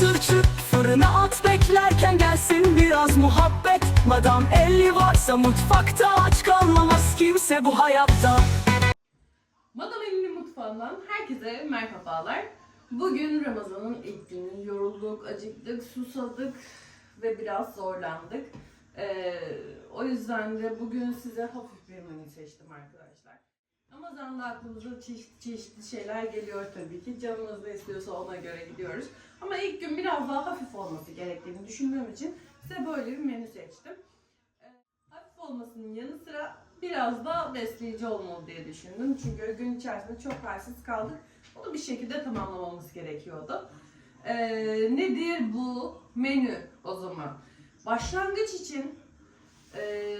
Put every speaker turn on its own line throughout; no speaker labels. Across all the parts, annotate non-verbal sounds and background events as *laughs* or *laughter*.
Tırçık fırına at beklerken gelsin biraz muhabbet Madam elli varsa mutfakta aç kalmamaz kimse bu hayatta
Madam Emin'in mutfağından herkese merhabalar. Bugün Ramazan'ın ilk günü. Yorulduk, acıktık, susadık ve biraz zorlandık. Ee, o yüzden de bugün size hafif bir menü seçtim arkadaşlar. Ramazan'da aklımıza çeşitli çeşitli şeyler geliyor tabii ki. Canımız ne istiyorsa ona göre gidiyoruz. Ama ilk gün biraz daha hafif olması gerektiğini düşündüğüm için size böyle bir menü seçtim. Ee, hafif olmasının yanı sıra biraz da besleyici olmalı diye düşündüm. Çünkü gün içerisinde çok halsiz kaldık. Onu bir şekilde tamamlamamız gerekiyordu. Ee, nedir bu menü o zaman? Başlangıç için ee,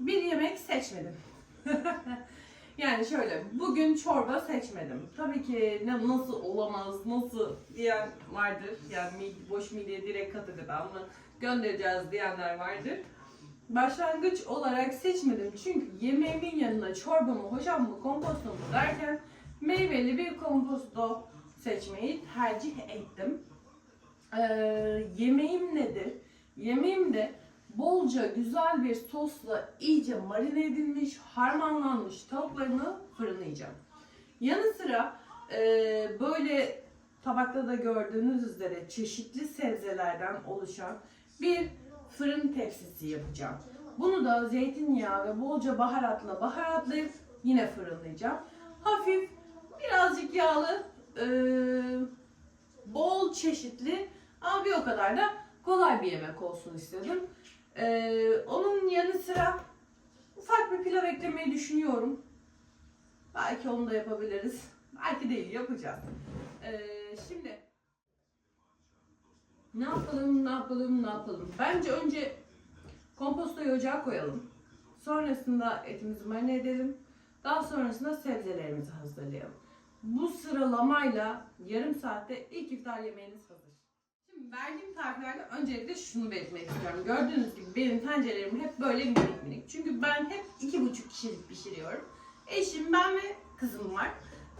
bir yemek seçmedim. *laughs* yani şöyle, bugün çorba seçmedim. Tabii ki ne nasıl olamaz, nasıl diyen vardır. Yani boş mideye direkt katı gıdamı göndereceğiz diyenler vardır. Başlangıç olarak seçmedim çünkü yemeğimin yanına çorbamı, hocamı, kompostomu derken meyveli bir komposto seçmeyi tercih ettim. Ee, yemeğim nedir? Yemeğim de bolca güzel bir sosla iyice marine edilmiş, harmanlanmış tavuklarımı fırınlayacağım. Yanı sıra e, böyle tabakta da gördüğünüz üzere çeşitli sebzelerden oluşan bir fırın tepsisi yapacağım. Bunu da zeytinyağı ve bolca baharatla baharatlayıp yine fırınlayacağım. Hafif, birazcık yağlı, e, bol çeşitli ama bir o kadar da kolay bir yemek olsun istedim. E, onun yanı sıra ufak bir pilav eklemeyi düşünüyorum. Belki onu da yapabiliriz. Belki değil, yapacağız. E, şimdi ne yapalım, ne yapalım, ne yapalım? Bence önce kompostoyu ocağa koyalım. Sonrasında etimizi marine edelim. Daha sonrasında sebzelerimizi hazırlayalım. Bu sıralamayla yarım saatte ilk iftar yemeğiniz hazır. Verdiğim tariflerde öncelikle şunu belirtmek istiyorum. Gördüğünüz gibi benim tencerelerim hep böyle minik minik. Çünkü ben hep iki buçuk kişilik pişiriyorum. Eşim, ben ve kızım var.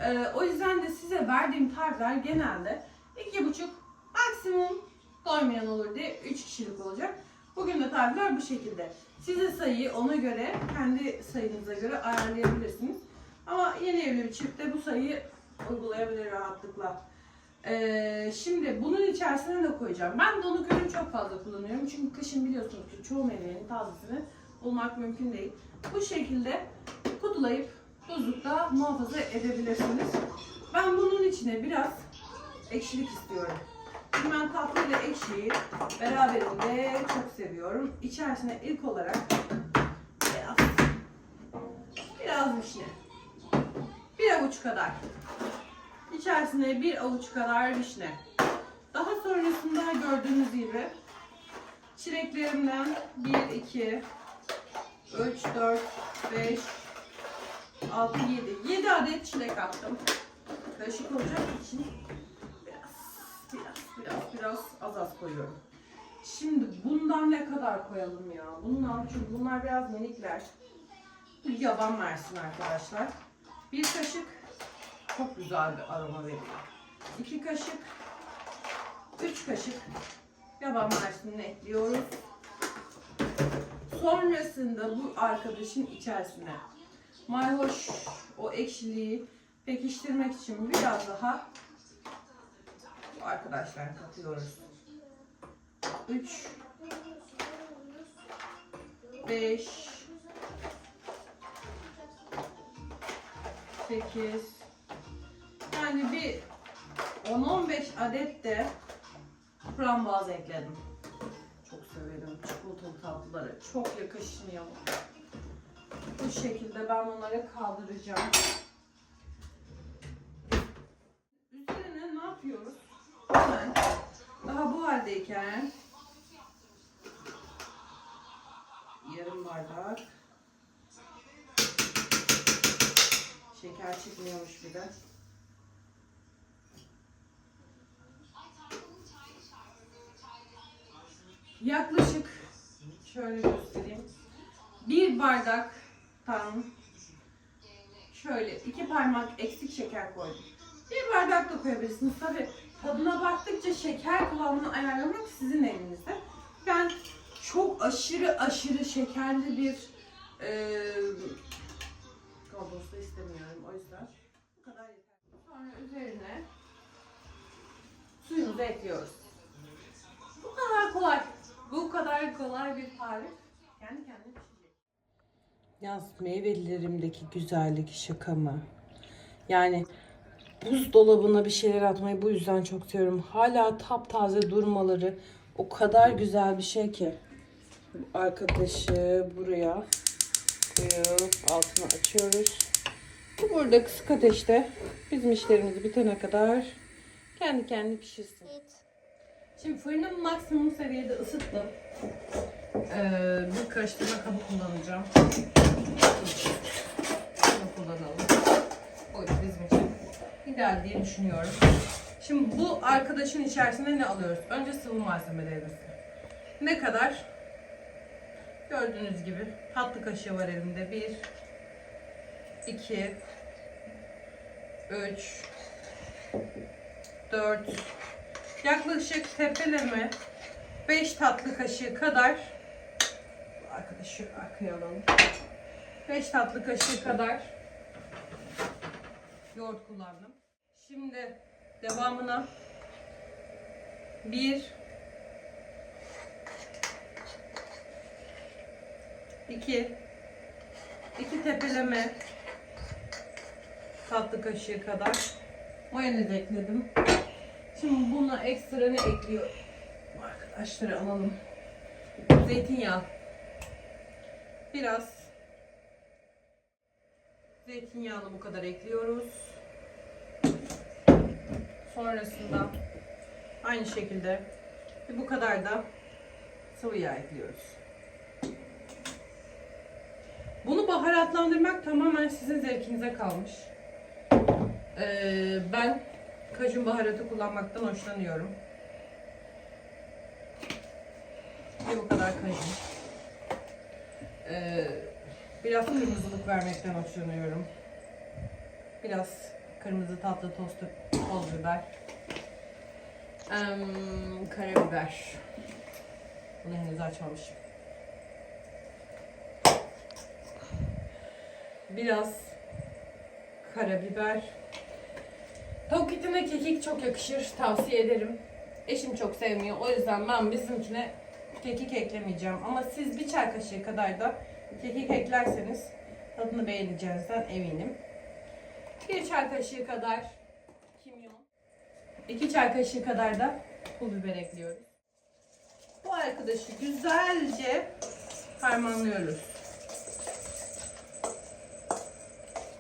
Ee, o yüzden de size verdiğim tarifler genelde iki buçuk maksimum doymayan olur diye 3 kişilik olacak. Bugün de tarifler bu şekilde. Size sayıyı ona göre, kendi sayınıza göre ayarlayabilirsiniz. Ama yeni evli bir çift de bu sayıyı uygulayabilir rahatlıkla. Ee, şimdi bunun içerisine ne koyacağım? Ben donuk ürün çok fazla kullanıyorum. Çünkü kışın biliyorsunuz ki çoğu meyvenin tazesini bulmak mümkün değil. Bu şekilde kutulayıp buzlukta muhafaza edebilirsiniz. Ben bunun içine biraz ekşilik istiyorum. Şimdi ben tatlı ile ekşiyi beraberinde çok seviyorum. İçerisine ilk olarak biraz, biraz vişne. Bir avuç kadar. İçerisine bir avuç kadar vişne. Daha sonrasında gördüğünüz gibi çileklerimden 1, 2, 3, 4, 5, 6, 7. 7 adet çilek attım. Karışık olacak için biraz, biraz, biraz, biraz az az koyuyorum. Şimdi bundan ne kadar koyalım ya? Bundan çünkü bunlar biraz minikler. Bir yaban versin arkadaşlar. Bir kaşık çok güzel bir aroma veriyor. İki kaşık, üç kaşık yaban mersinini ekliyoruz. Sonrasında bu arkadaşın içerisine mayhoş o ekşiliği pekiştirmek için biraz daha arkadaşlar katıyoruz. 3 5 8 yani bir 10-15 adet de frambuaz ekledim. Çok severim çikolatalı tatlıları. Çok yakışmıyor. Bu şekilde ben onları kaldıracağım. Üzerine ne yapıyoruz? Hemen daha bu haldeyken yarım bardak şeker çıkmıyormuş bir de. Yaklaşık şöyle göstereyim. Bir bardak tam şöyle iki parmak eksik şeker koydum. Bir bardak da koyabilirsiniz. Tabi tadına baktıkça şeker kıvamını ayarlamak sizin elinizde. Ben çok aşırı aşırı şekerli bir Kalboz da istemiyorum o yüzden. Bu kadar yeter. Sonra üzerine suyumuzu ekliyoruz. Bu kadar kolay. Bu kadar tarif. Kendi kendine pişecek.
Yaz meyvelerimdeki güzellik şaka mı? Yani buzdolabına bir şeyler atmayı bu yüzden çok seviyorum. Hala taptaze durmaları o kadar güzel bir şey ki. Arkadaşı buraya koyup altını açıyoruz. Bu burada kısık ateşte bizim işlerimiz bitene kadar kendi kendine pişirsin.
Şimdi fırını maksimum seviyede ısıttım. Ee, bir karıştırma kabı kullanacağım. Bunu kullanalım. O bizim için ideal diye düşünüyorum. Şimdi bu arkadaşın içerisine ne alıyoruz? Önce sıvı malzemelerimiz. Ne kadar? Gördüğünüz gibi tatlı kaşığı var elimde. 1 2 3 4 yaklaşık tepeleme 5 tatlı kaşığı kadar arkadaşı arkaya alalım. 5 tatlı kaşığı kadar yoğurt kullandım. Şimdi devamına 1 2 2 tepeleme tatlı kaşığı kadar mayonez ekledim. Şimdi buna ekstra ne ekliyor? Arkadaşları alalım. Zeytinyağı. Biraz zeytinyağını bu kadar ekliyoruz. Sonrasında aynı şekilde bu kadar da sıvı yağ ekliyoruz. Bunu baharatlandırmak tamamen sizin zevkinize kalmış. Ee, ben kajun baharatı kullanmaktan hoşlanıyorum. Bir bu kadar kajun. Biraz kırmızılık vermekten hoşlanıyorum. Biraz kırmızı tatlı toz, toz biber. Em, karabiber. Bunu henüz açmamışım. Biraz karabiber. Tavuk etine kekik çok yakışır. Tavsiye ederim. Eşim çok sevmiyor. O yüzden ben bizimkine kekik eklemeyeceğim. Ama siz bir çay kaşığı kadar da kekik eklerseniz tadını beğeneceğinizden eminim. Bir çay kaşığı kadar kimyon. iki çay kaşığı kadar da pul biber ekliyoruz. Bu arkadaşı güzelce harmanlıyoruz.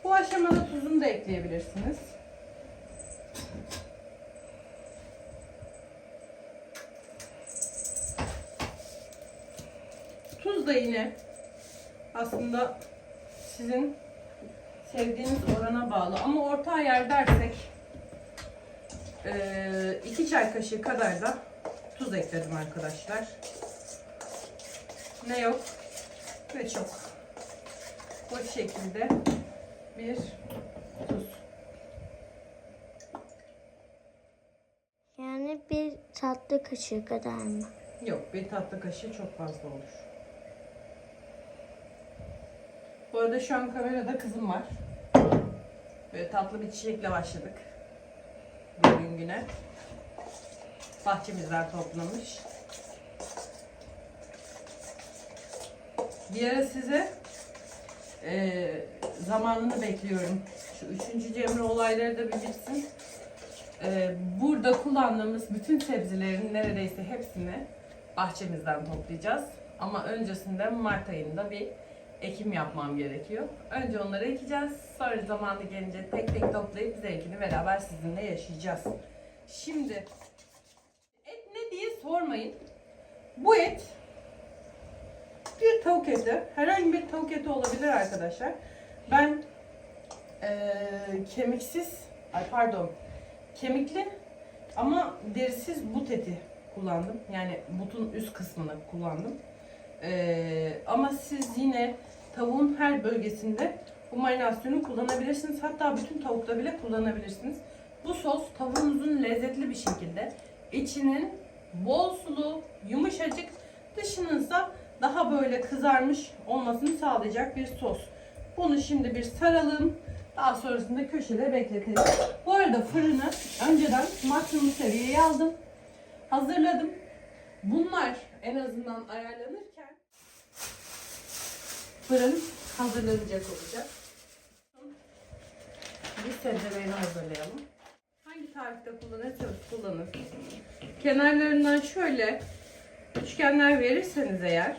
Bu aşamada tuzunu da ekleyebilirsiniz. Tuz da yine aslında sizin sevdiğiniz orana bağlı ama orta ayar dersek eee, iki çay kaşığı kadar da tuz ekledim arkadaşlar. Ne yok ne çok. Bu şekilde bir tuz.
Yani bir tatlı kaşığı kadar mı?
Yok bir tatlı kaşığı çok fazla olur. Bu arada şu an kamerada kızım var. Böyle tatlı bir çiçekle başladık. Bugün güne. Bahçemizden toplamış. Bir ara size eee, zamanını bekliyorum. Şu üçüncü Cemre olayları da bir bitsin. Ee, burada kullandığımız bütün sebzelerin neredeyse hepsini bahçemizden toplayacağız. Ama öncesinde Mart ayında bir ekim yapmam gerekiyor. Önce onları ekeceğiz. Sonra zamanı gelince tek tek toplayıp zevkini beraber sizinle yaşayacağız. Şimdi et ne diye sormayın. Bu et bir tavuk eti. Herhangi bir tavuk eti olabilir arkadaşlar. Ben eee, kemiksiz, ay pardon, kemikli ama derisiz but eti kullandım. Yani butun üst kısmını kullandım. Ee, ama siz yine tavuğun her bölgesinde bu marinasyonu kullanabilirsiniz. Hatta bütün tavukta bile kullanabilirsiniz. Bu sos tavuğunuzun lezzetli bir şekilde içinin bol sulu, yumuşacık, dışınızda daha böyle kızarmış olmasını sağlayacak bir sos. Bunu şimdi bir saralım. Daha sonrasında köşede bekletelim. Bu arada fırını önceden maksimum seviyeye aldım. Hazırladım. Bunlar en azından ayarlanırken fırın hazırlanacak olacak. Biz sebzelerini hazırlayalım. Hangi tarifte kullanırsanız kullanın. Kenarlarından şöyle üçgenler verirseniz eğer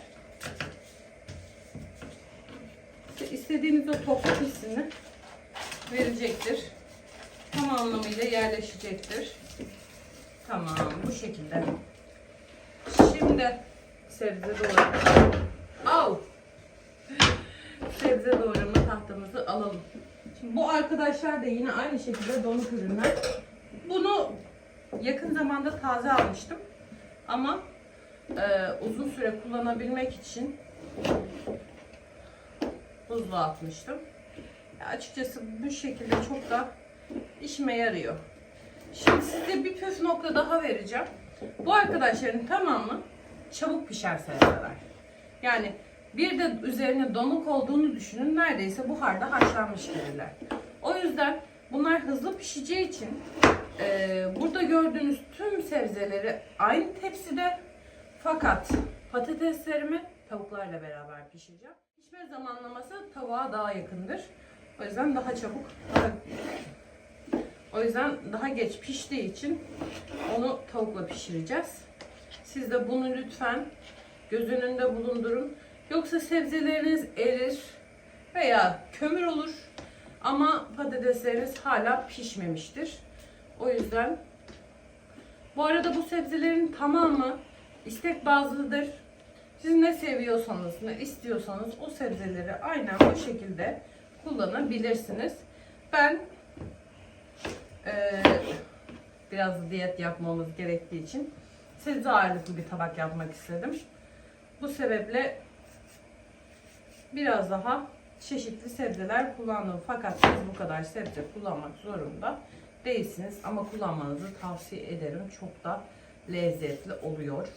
istediğiniz o topluk hissini verecektir. Tam anlamıyla yerleşecektir. Tamam bu şekilde. Şimdi sebze doğrama. Au! Sebze doğrama tahtamızı alalım. Şimdi bu arkadaşlar da yine aynı şekilde donuk ürünler. Bunu yakın zamanda taze almıştım. Ama e, uzun süre kullanabilmek için buzluğa atmıştım. Ya açıkçası bu şekilde çok da işime yarıyor. Şimdi size bir püf nokta daha vereceğim. Bu arkadaşların tamamı çabuk pişer sebzeler. Yani bir de üzerine donuk olduğunu düşünün neredeyse buharda haşlanmış gibiler. O yüzden bunlar hızlı pişeceği için e, burada gördüğünüz tüm sebzeleri aynı tepside fakat patateslerimi tavuklarla beraber pişireceğim. Pişme zamanlaması tavuğa daha yakındır. O yüzden daha çabuk, o yüzden daha geç piştiği için onu tavukla pişireceğiz. Siz de bunu lütfen göz önünde bulundurun. Yoksa sebzeleriniz erir veya kömür olur ama patatesleriniz hala pişmemiştir. O yüzden bu arada bu sebzelerin tamamı istek bazlıdır. Siz ne seviyorsanız, ne istiyorsanız o sebzeleri aynen bu şekilde kullanabilirsiniz. Ben eee, biraz diyet yapmamız gerektiği için sebze ağırlıklı bir tabak yapmak istedim. Bu sebeple biraz daha çeşitli sebzeler kullandım. Fakat siz bu kadar sebze kullanmak zorunda değilsiniz. Ama kullanmanızı tavsiye ederim. Çok da lezzetli oluyor.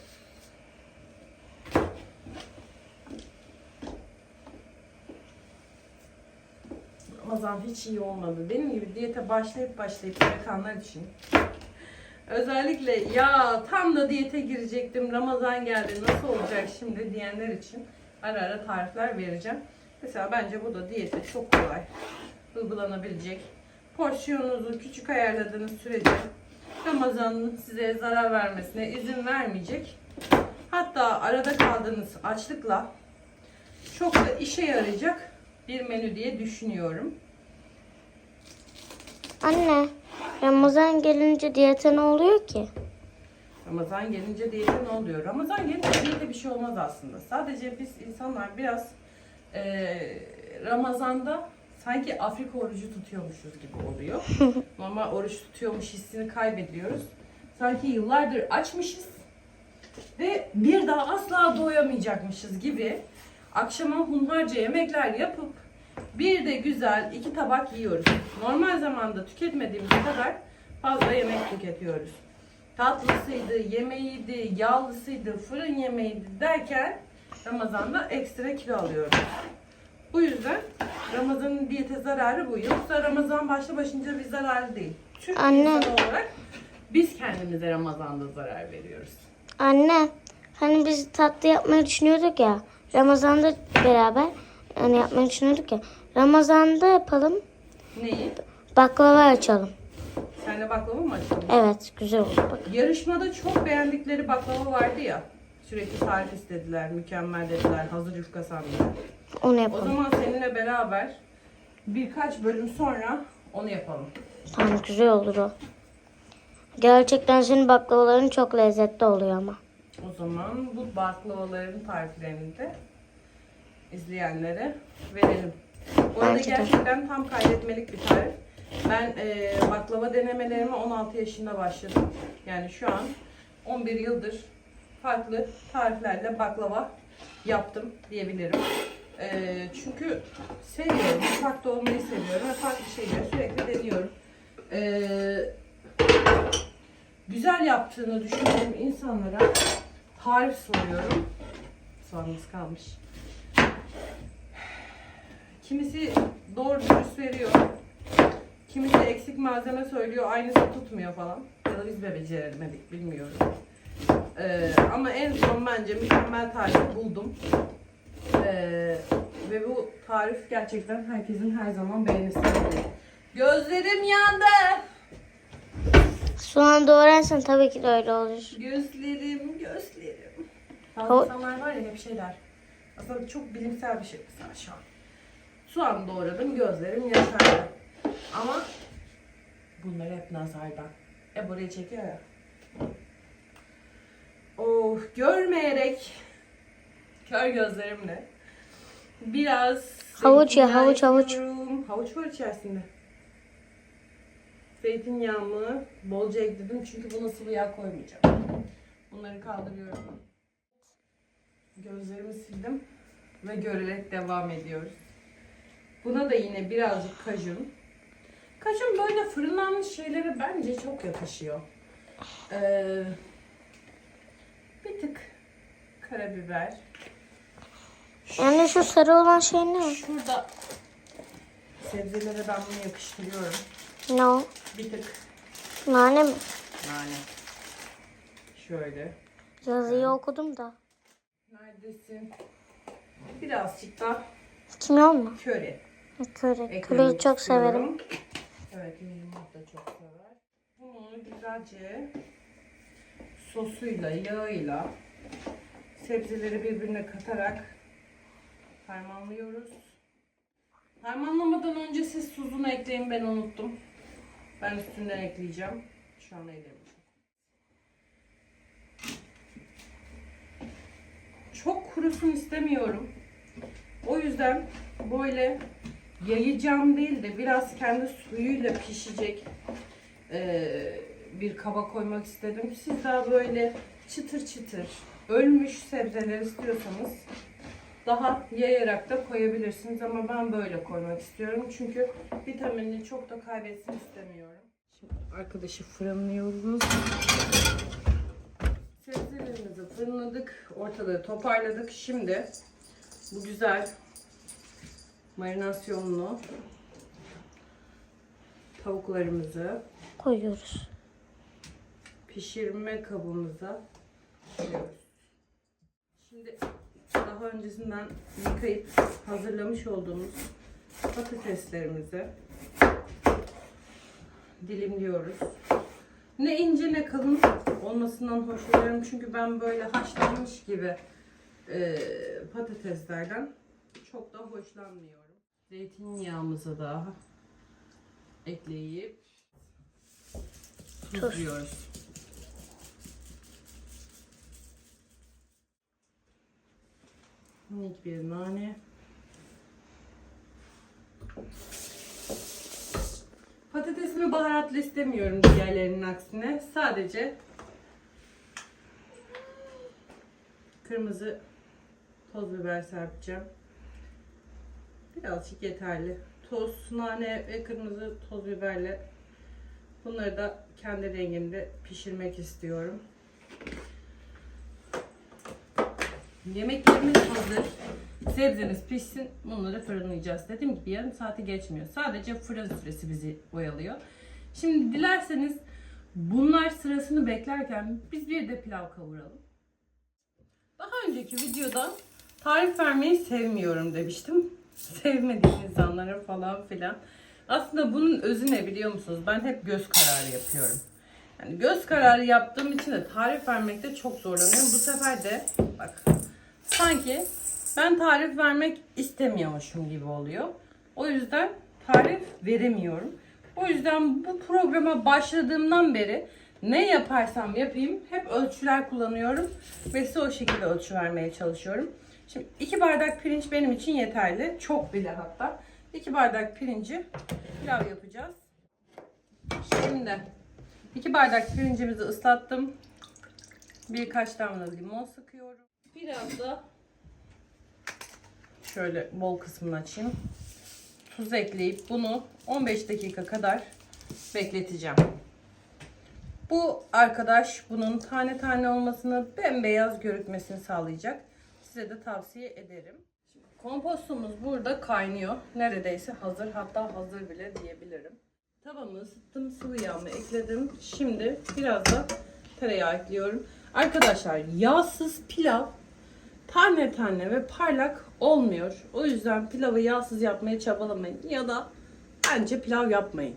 Ramazan hiç iyi olmadı. Benim gibi diyete başlayıp başlayıp bırakanlar için. Özellikle ya tam da diyete girecektim Ramazan geldi nasıl olacak şimdi diyenler için ara ara tarifler vereceğim. Mesela bence bu da diyete çok kolay uygulanabilecek. Porsiyonunuzu küçük ayarladığınız sürece Ramazan'ın size zarar vermesine izin vermeyecek. Hatta arada kaldığınız açlıkla çok da işe yarayacak bir menü diye düşünüyorum.
Anne, Ramazan gelince diyete ne oluyor ki?
Ramazan gelince diyete ne oluyor? Ramazan gelince diyete bir şey olmaz aslında. Sadece biz insanlar biraz eee, Ramazan'da sanki Afrika orucu tutuyormuşuz gibi oluyor. *laughs* Normal oruç tutuyormuş hissini kaybediyoruz. Sanki yıllardır açmışız ve bir daha asla doyamayacakmışız gibi akşama hunharca yemekler yapıp bir de güzel iki tabak yiyoruz. Normal zamanda tüketmediğimiz kadar fazla yemek tüketiyoruz. Tatlısıydı, yemeğiydi, yağlısıydı, fırın yemeğiydi derken Ramazan'da ekstra kilo alıyoruz. Bu yüzden Ramazan'ın diyete zararı bu. Yoksa Ramazan başlı başınca bir zararı değil. Türk
Anne.
olarak biz kendimize Ramazan'da zarar veriyoruz.
Anne, hani biz tatlı yapmayı düşünüyorduk ya. Ramazan'da beraber hani yapmayı düşünüyorduk ya. Ramazan'da yapalım.
Neyi?
Baklava açalım.
Senle baklava mı açalım?
Evet, güzel olur. Bak.
Yarışmada çok beğendikleri baklava vardı ya. Sürekli tarif istediler, mükemmel dediler, hazır yufka sandılar.
Onu
O
yapalım.
zaman seninle beraber birkaç bölüm sonra onu yapalım.
Tamam, güzel olur o. Gerçekten senin baklavaların çok lezzetli oluyor ama.
O zaman bu baklavaların tariflerini de izleyenlere verelim. Bu arada
Bence de.
gerçekten tam kaydetmelik bir tarif. Ben e, baklava denemelerime 16 yaşında başladım. Yani şu an 11 yıldır farklı tariflerle baklava yaptım diyebilirim. E, çünkü seviyorum, mutfakta olmayı seviyorum ve farklı şeyleri sürekli deniyorum. E, güzel yaptığını düşündüğüm insanlara tarif soruyorum. Soğanımız kalmış. Kimisi doğru dürüst veriyor. Kimisi eksik malzeme söylüyor, aynısı tutmuyor falan. Ya da biz mi beceremedik bilmiyorum. Ee, ama en son bence mükemmel tarifi buldum. Ee, ve bu tarif gerçekten herkesin her zaman beğenisini. Gözlerim yandı.
Soğan doğrarsan tabii ki de öyle olur.
Gözlerim, gözlerim. Bazı insanlar var ya hep şeyler. Aslında çok bilimsel bir şey mesela şu an. Soğan doğradım, gözlerim yaşardı. Ama bunlar hep nazardan. E burayı çekiyor ya. Oh, görmeyerek kör gözlerimle biraz
Havuç ya, havuç, havuç.
Havuç var içerisinde. Zeytinyağımı bolca ekledim çünkü buna sıvı yağ koymayacağım. Bunları kaldırıyorum. Gözlerimi sildim ve görerek devam ediyoruz. Buna da yine birazcık kajun. Kajun böyle fırınlanmış şeylere bence çok yakışıyor. Ee, bir tık karabiber.
Yani şu sarı olan şey ne?
Şurada sebzelere ben bunu yakıştırıyorum.
Ne o?
Bir tık
Nane mi?
nane. Şöyle.
Yazıyı okudum da.
Neredesin? Birazcık da
Kimyon mu?
köri. Eklemek
Köriyi çok severim.
Evet, Mehmet da çok sever. Bunu güzelce sosuyla, yağıyla sebzeleri birbirine katarak harmanlıyoruz. Harmanlamadan önce siz tuzunu ekleyin ben unuttum. Ben üstünden ekleyeceğim. Şu an ellerim. Çok kurusun istemiyorum. O yüzden böyle yayacağım değil de biraz kendi suyuyla pişecek eee, bir kaba koymak istedim. Siz daha böyle çıtır çıtır ölmüş sebzeler istiyorsanız daha yayarak da koyabilirsiniz ama ben böyle koymak istiyorum çünkü vitaminini çok da kaybetsin istemiyorum. Şimdi arkadaşı fırınlıyoruz. Sebzelerimizi fırınladık, ortalığı toparladık. Şimdi bu güzel marinasyonlu tavuklarımızı
Koyuyoruz.
pişirme kabımıza koyuyoruz. Şimdi daha öncesinden yıkayıp hazırlamış olduğumuz patateslerimizi dilimliyoruz. Ne ince ne kalın olmasından hoşlanıyorum çünkü ben böyle haşlanmış gibi e, patateslerden çok da hoşlanmıyorum. Zeytinyağımızı da ekleyip tuzluyoruz. Minik bir nane. Patatesimi baharatlı istemiyorum diğerlerinin aksine. Sadece kırmızı toz biber serpeceğim. Birazcık yeterli. Toz, nane ve kırmızı toz biberle bunları da kendi rengimde pişirmek istiyorum. Yemeklerimiz hazır. Sebzemiz pişsin. Bunları fırınlayacağız. Dediğim gibi yarım saati geçmiyor. Sadece fırın süresi bizi oyalıyor. Şimdi dilerseniz bunlar sırasını beklerken biz bir de pilav kavuralım. Daha önceki videoda tarif vermeyi sevmiyorum demiştim. *laughs* Sevmediğim insanlara falan filan. Aslında bunun özü ne biliyor musunuz? Ben hep göz kararı yapıyorum. Yani göz kararı yaptığım için de tarif vermekte çok zorlanıyorum. Bu sefer de bak sanki ben tarif vermek istemiyormuşum gibi oluyor. O yüzden tarif veremiyorum. O yüzden bu programa başladığımdan beri ne yaparsam yapayım hep ölçüler kullanıyorum ve size o şekilde ölçü vermeye çalışıyorum. Şimdi iki bardak pirinç benim için yeterli. Çok bile hatta. İki bardak pirinci pilav yapacağız. Şimdi iki bardak pirincimizi ıslattım. Birkaç damla limon sıkıyorum. Biraz da şöyle bol kısmını açayım. Tuz ekleyip bunu 15 dakika kadar bekleteceğim. Bu arkadaş bunun tane tane olmasını, bembeyaz görükmesini sağlayacak. Size de tavsiye ederim. Şimdi kompostumuz burada kaynıyor. Neredeyse hazır, hatta hazır bile diyebilirim. Tavamı ısıttım, sıvı yağımı ekledim. Şimdi biraz da tereyağı ekliyorum. Arkadaşlar yağsız pilav tane tane ve parlak olmuyor. O yüzden pilavı yağsız yapmaya çabalamayın. Ya da bence pilav yapmayın.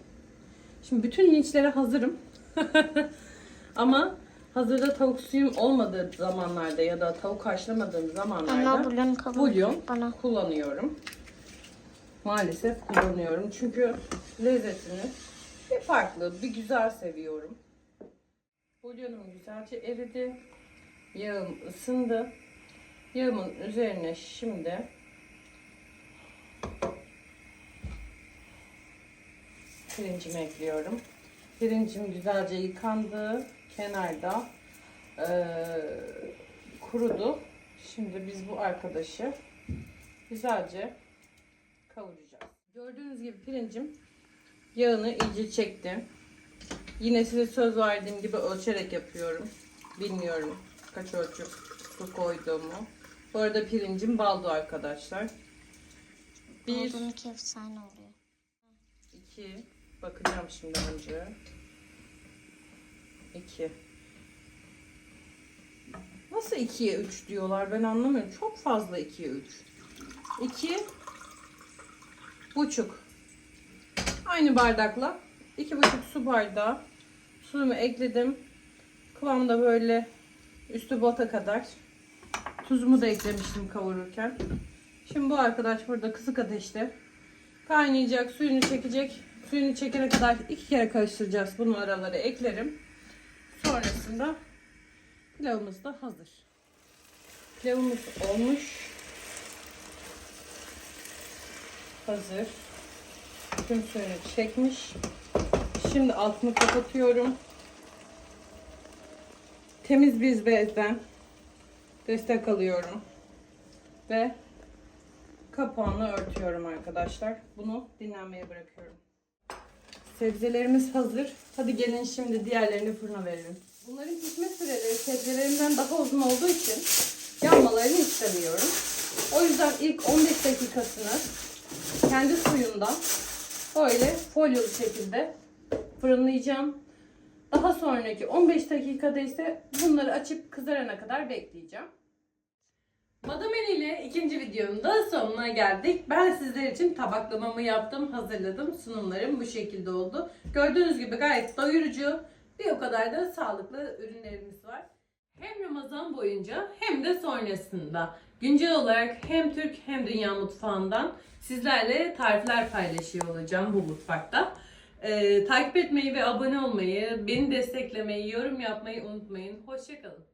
Şimdi bütün linçlere hazırım. *laughs* Ama hazırda tavuk suyum olmadığı zamanlarda ya da tavuk haşlamadığım zamanlarda
Ama bulyon
bulyon
bana.
kullanıyorum. Maalesef kullanıyorum. Çünkü lezzetini bir farklı, bir güzel seviyorum. Bulyonum güzelce eridi. Yağım ısındı. Yağımın üzerine şimdi pirincimi ekliyorum. Pirincim güzelce yıkandı. Kenarda eee, kurudu. Şimdi biz bu arkadaşı güzelce kavuracağız. Gördüğünüz gibi pirincim yağını iyice çekti. Yine size söz verdiğim gibi ölçerek yapıyorum. Bilmiyorum kaç ölçü su koyduğumu. Bu arada pirincim baldo arkadaşlar. Bir,
Olduğun iki efsane oluyor.
iki, bakacağım şimdi önce. İki. Nasıl ikiye üç diyorlar ben anlamıyorum. Çok fazla ikiye üç. İki buçuk. Aynı bardakla iki buçuk su bardağı suyumu ekledim. Kıvamda böyle üstü bata kadar. Tuzumu da eklemiştim kavururken. Şimdi bu arkadaş burada kısık ateşte kaynayacak, suyunu çekecek. Suyunu çekene kadar iki kere karıştıracağız. Bunu aralara eklerim. Sonrasında pilavımız da hazır. Pilavımız olmuş. Hazır. Tüm suyunu çekmiş. Şimdi altını kapatıyorum. Temiz bir bezden destek alıyorum. Ve kapağını örtüyorum arkadaşlar. Bunu dinlenmeye bırakıyorum. Sebzelerimiz hazır. Hadi gelin şimdi diğerlerini fırına verelim. Bunların pişme süreleri sebzelerimden daha uzun olduğu için yanmalarını istemiyorum. O yüzden ilk 15 dakikasını kendi suyundan böyle folyolu şekilde fırınlayacağım. Daha sonraki 15 dakikada ise bunları açıp kızarana kadar bekleyeceğim. Madame Eli ile ikinci videonun da sonuna geldik. Ben sizler için tabaklamamı yaptım, hazırladım. Sunumlarım bu şekilde oldu. Gördüğünüz gibi gayet doyurucu, bir o kadar da sağlıklı ürünlerimiz var. Hem Ramazan boyunca hem de sonrasında güncel olarak hem Türk hem dünya mutfağından sizlerle tarifler paylaşıyor olacağım bu mutfakta. Ee, takip etmeyi ve abone olmayı, beni desteklemeyi, yorum yapmayı unutmayın. Hoşçakalın.